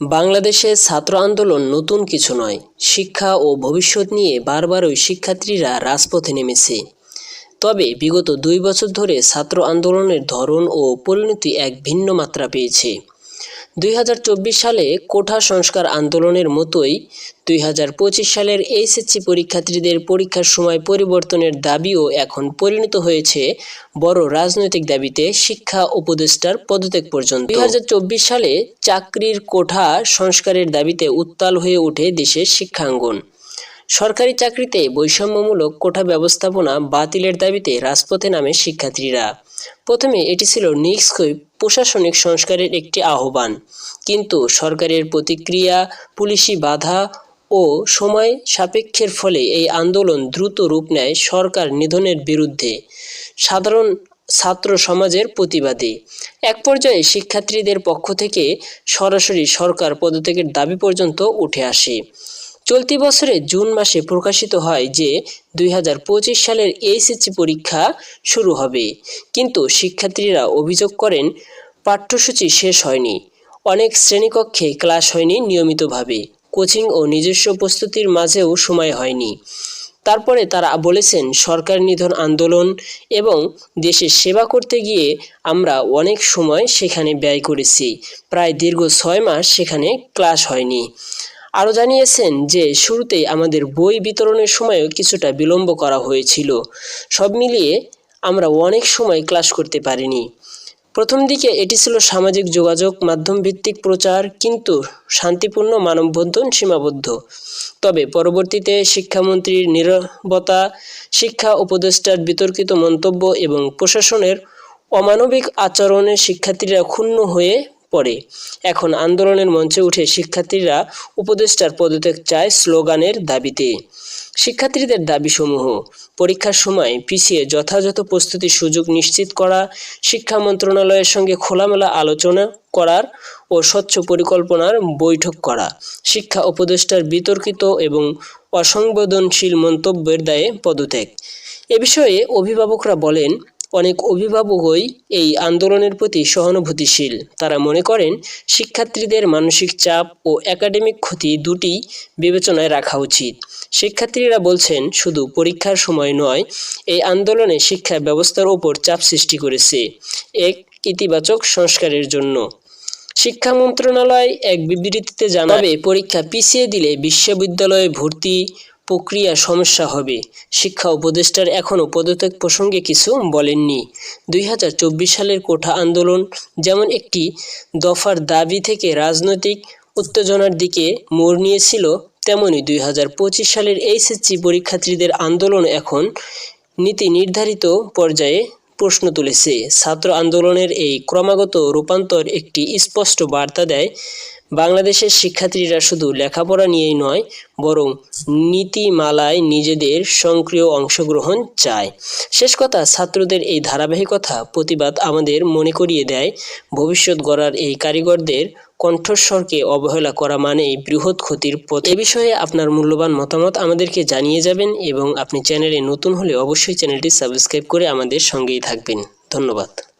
বাংলাদেশে ছাত্র আন্দোলন নতুন কিছু নয়। শিক্ষা ও ভবিষ্যৎ নিয়ে বারবারই শিক্ষার্থীরা রাজপথে নেমেছে। তবে বিগত দুই বছর ধরে ছাত্র আন্দোলনের ধরন ও পরিণতি এক ভিন্ন মাত্রা পেয়েছে। দুই হাজার চব্বিশ সালে কোঠা সংস্কার আন্দোলনের মতোই দুই হাজার পঁচিশ সালের এইচএসসি পরীক্ষার্থীদের পরীক্ষার সময় পরিবর্তনের দাবিও এখন পরিণত হয়েছে বড় রাজনৈতিক দাবিতে শিক্ষা উপদেষ্টার পদত্যাগ পর্যন্ত। দুই হাজার চব্বিশ সালে চাকরির কোঠা সংস্কারের দাবিতে উত্তাল হয়ে ওঠে দেশের শিক্ষাঙ্গন। সরকারি চাকরিতে বৈষম্যমূলক কোঠা ব্যবস্থাপনা বাতিলের দাবিতে রাজপথে নামে শিক্ষার্থীরা। প্রথমে এটি ছিল নিষ্ক্রিয় প্রশাসনিক সংস্কারের একটি আহ্বান। কিন্তু সরকারের প্রতিক্রিয়া, পুলিশি বাধা ও সময় সাপেক্ষের ফলে এই আন্দোলন দ্রুত রূপ নেয় সরকার নিধনের বিরুদ্ধে। সাধারণ ছাত্র সমাজের প্রতিবাদে। এক পর্যায়ে শিক্ষার্থীদের পক্ষ থেকে সরাসরি সরকার পদত্যাগের দাবি পর্যন্ত উঠে আসে। চলতি বছরে জুন মাসে প্রকাশিত হয় যে দুই হাজার পঁচিশ সালের এইচএসসি পরীক্ষা শুরু হবে। কিন্তু শিক্ষার্থীরা অভিযোগ করেন, পাঠ্যসূচি শেষ হয়নি। অনেক শ্রেণীকক্ষে ক্লাস হয়নি নিয়মিতভাবে। কোচিং ও নিজস্ব প্রস্তুতির মাঝেও সময় হয়নি। তারপরে তারা বলেছেন, সরকার নিধন আন্দোলন এবং দেশের সেবা করতে গিয়ে আমরা অনেক সময় সেখানে ব্যয় করেছি। প্রায় দীর্ঘ ছয় মাস সেখানে ক্লাস হয়নি। আরও জানিয়েছেন যে, শুরুতেই আমাদের বই বিতরণের সময়ও কিছুটা বিলম্ব করা হয়েছিল। সব মিলিয়ে আমরা অনেক সময় ক্লাস করতে পারিনি। প্রথম দিকে এটি ছিল সামাজিক যোগাযোগ মাধ্যম ভিত্তিক প্রচার, কিন্তু শান্তিপূর্ণ মানববন্ধন সীমাবদ্ধ। তবে পরবর্তীতে শিক্ষামন্ত্রীর নীরবতা, শিক্ষা উপদেষ্টার বিতর্কিত মন্তব্য এবং প্রশাসনের অমানবিক আচরণে শিক্ষার্থীরা ক্ষুণ্ণ হয়ে পড়ে। এখন আন্দোলনের মঞ্চে উঠে শিক্ষার্থীরা উপদেষ্টার পদত্যাগ চায় স্লোগানের দাবিতে। শিক্ষার্থীদের দাবিসমূহ, পরীক্ষার সময় পিছিয়ে যথাযথ প্রস্তুতির সুযোগ নিশ্চিত করা, শিক্ষা মন্ত্রণালয়ের সঙ্গে খোলামেলা আলোচনা করার ও স্বচ্ছ পরিকল্পনার বৈঠক করা, শিক্ষা উপদেষ্টার বিতর্কিত এবং অসংবেদনশীল মন্তব্যের দায়ে পদত্যাগ। এ বিষয়ে অভিভাবকরা বলেন অনেক অভিভাবকই এই আন্দোলনের প্রতি সহানুভূতিশীল। তারা মনে করেন, শিক্ষার্থীদের মানসিক চাপ ও একাডেমিক ক্ষতি দুটি বিবেচনায় রাখা উচিত। শিক্ষার্থীরা বলছেন, শুধু পরীক্ষার সময় নয়, এই আন্দোলনে শিক্ষা ব্যবস্থার ওপর চাপ সৃষ্টি করেছে। এক ইতিবাচক সংস্কারের জন্য। শিক্ষা মন্ত্রণালয় এক বিবৃতিতে জানাবে পরীক্ষা পিছিয়ে দিলে বিশ্ববিদ্যালয়ে ভর্তি প্রক্রিয়া সমস্যা হবে। শিক্ষা উপদেষ্টার এখনও পদত্যাগ প্রসঙ্গে কিছু বলেননি। দুই হাজার চব্বিশ সালের কোঠা আন্দোলন যেমন একটি দফার দাবি থেকে রাজনৈতিক উত্তেজনার দিকে মোড় নিয়েছিল, তেমনি দুই হাজার পঁচিশ সালের এইচএসসি পরীক্ষার্থীদের আন্দোলন এখন নীতি নির্ধারিত পর্যায়ে প্রশ্ন তুলেছে। ছাত্র আন্দোলনের এই ক্রমাগত রূপান্তর একটি স্পষ্ট বার্তা দেয় বাংলাদেশের শিক্ষার্থীরা শুধু লেখাপড়া নিয়েই নয়, বরং নীতিমালায় নিজেদের সক্রিয় অংশগ্রহণ চায়। শেষ কথা, ছাত্রদের এই ধারাবাহিকতা প্রতিবাদ আমাদের মনে করিয়ে দেয়। ভবিষ্যৎ গড়ার এই কারিগরদের কণ্ঠস্বরকে অবহেলা করা মানেই বৃহৎ ক্ষতির পথ। এ বিষয়ে আপনার মূল্যবান মতামত আমাদেরকে জানিয়ে যাবেন এবং আপনি চ্যানেলে নতুন হলে অবশ্যই চ্যানেলটি সাবস্ক্রাইব করে আমাদের সঙ্গেই থাকবেন। ধন্যবাদ।